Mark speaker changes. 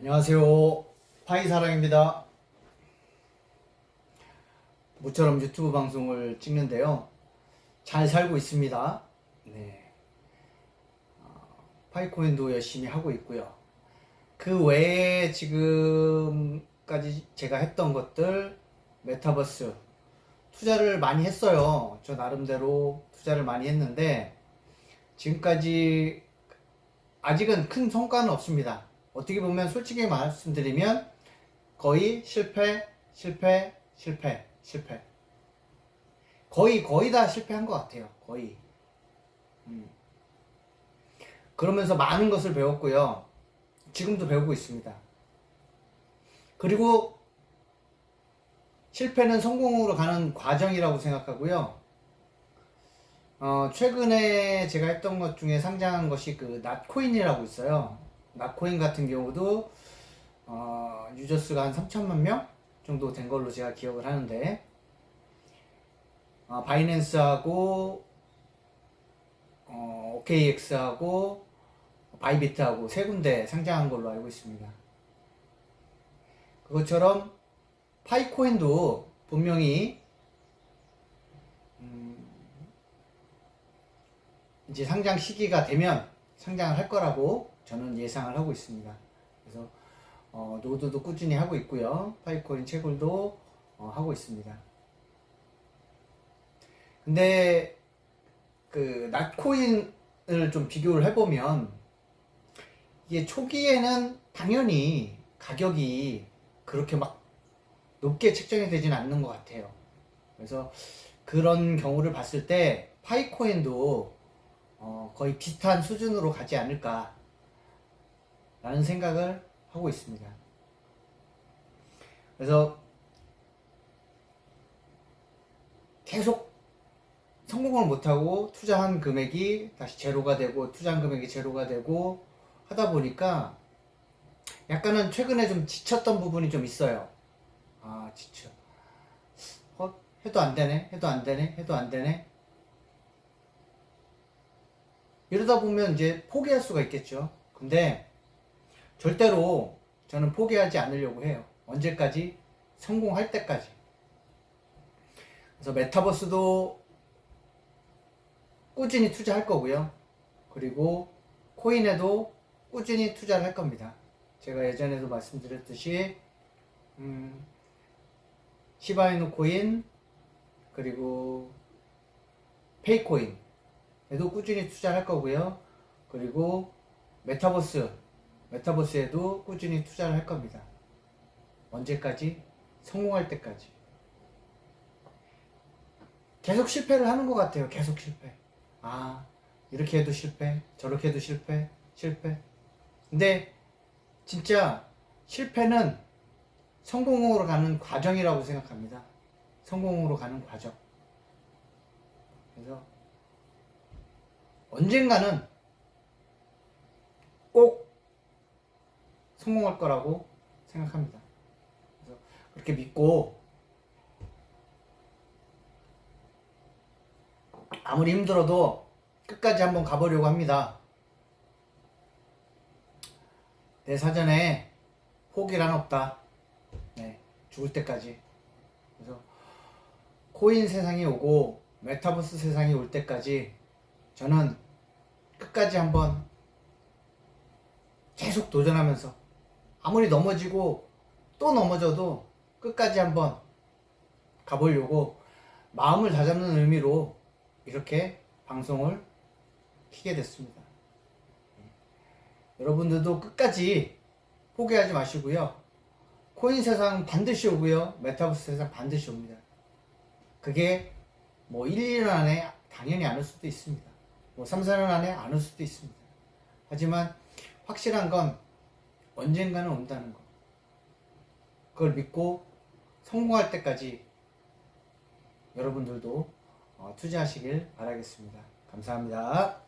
Speaker 1: 안녕하세요. 파이사랑입니다. 모처럼 유튜브 방송을 찍는데요. 잘 살고 있습니다. 네. 어, 파이코인도 열심히 하고 있고요. 그 외에 지금까지 제가 했던 것들, 메타버스, 투자를 많이 했어요. 저 나름대로 투자를 많이 했는데, 지금까지 아직은 큰 성과는 없습니다. 어떻게 보면 솔직히 말씀드리면 거의 실패, 실패, 실패, 실패. 거의 거의 다 실패한 것 같아요. 거의. 음. 그러면서 많은 것을 배웠고요. 지금도 배우고 있습니다. 그리고 실패는 성공으로 가는 과정이라고 생각하고요. 어, 최근에 제가 했던 것 중에 상장한 것이 그 낫코인이라고 있어요. 낫코인 같은 경우도 어, 유저 수가 한 3천만 명 정도 된 걸로 제가 기억을 하는데 어, 바이낸스하고 어, OKX하고 바이비트하고 세 군데 상장한 걸로 알고 있습니다. 그것처럼 파이코인도 분명히 음, 이제 상장 시기가 되면 상장을 할 거라고 저는 예상을 하고 있습니다. 그래서 어, 노드도 꾸준히 하고 있고요. 파이코인 채굴도 어, 하고 있습니다. 근데 그 낫코인을 좀 비교를 해보면 이게 초기에는 당연히 가격이 그렇게 막 높게 책정이 되진 않는 것 같아요. 그래서 그런 경우를 봤을 때 파이코인도 어, 거의 비슷한 수준으로 가지 않을까 라는 생각을 하고 있습니다. 그래서 계속 성공을 못하고 투자한 금액이 다시 제로가 되고 투자한 금액이 제로가 되고 하다 보니까 약간은 최근에 좀 지쳤던 부분이 좀 있어요. 아, 지쳐. 어, 해도 안 되네, 해도 안 되네, 해도 안 되네. 이러다 보면 이제 포기할 수가 있겠죠. 근데 절대로 저는 포기하지 않으려고 해요. 언제까지? 성공할 때까지. 그래서 메타버스도 꾸준히 투자할 거고요. 그리고 코인에도 꾸준히 투자를 할 겁니다. 제가 예전에도 말씀드렸듯이 음, 시바이누 코인 그리고 페이코인 에도 꾸준히 투자를 할 거고요. 그리고 메타버스 메타버스에도 꾸준히 투자를 할 겁니다. 언제까지? 성공할 때까지. 계속 실패를 하는 것 같아요. 계속 실패. 아, 이렇게 해도 실패, 저렇게 해도 실패, 실패. 근데 진짜 실패는 성공으로 가는 과정이라고 생각합니다. 성공으로 가는 과정. 그래서 언젠가는 꼭 성공할 거라고 생각합니다. 그래서 그렇게 믿고 아무리 힘들어도 끝까지 한번 가보려고 합니다. 내 사전에 포기란 없다. 네, 죽을 때까지. 그래서 코인 세상이 오고 메타버스 세상이 올 때까지 저는 끝까지 한번 계속 도전하면서 아무리 넘어지고 또 넘어져도 끝까지 한번 가보려고 마음을 다잡는 의미로 이렇게 방송을 키게 됐습니다. 여러분들도 끝까지 포기하지 마시고요. 코인 세상 반드시 오고요. 메타버스 세상 반드시 옵니다. 그게 뭐 1, 2년 안에 당연히 안 올 수도 있습니다. 뭐 3, 4년 안에 안 올 수도 있습니다. 하지만 확실한 건 언젠가는 온다는 거. 그걸 믿고 성공할 때까지 여러분들도 어, 투자하시길 바라겠습니다. 감사합니다.